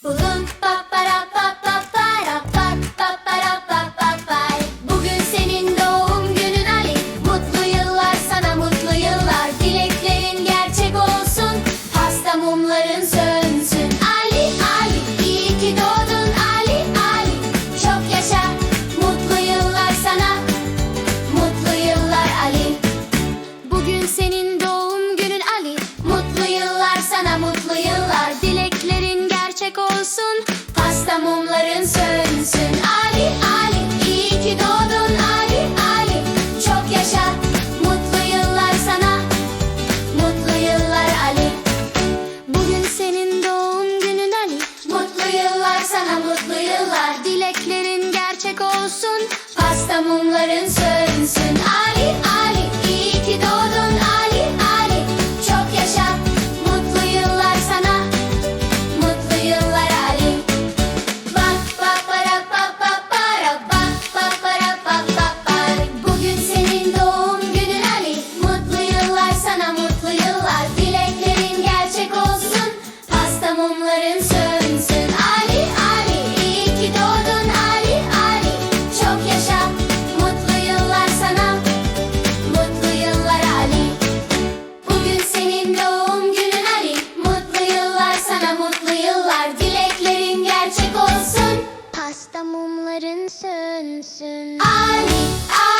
Bulun pa para pa pa para pa pa para pa pa pay. Bugün senin doğum günün Ali. Mutlu yıllar sana mutlu yıllar. Dileklerin gerçek olsun. Pasta mumların sönsün. Gerçek olsun. Pasta mumların sönsün. Ali Ali iyi ki doğdun. Ali Ali Çok yaşa. Mutlu yıllar sana. Mutlu yıllar Ali. Bugün senin doğum günün Ali. Mutlu yıllar sana mutlu yıllar. Dileklerin gerçek olsun. Pasta mumların sönsün. Ali da mumların sönsün. Amin, amin.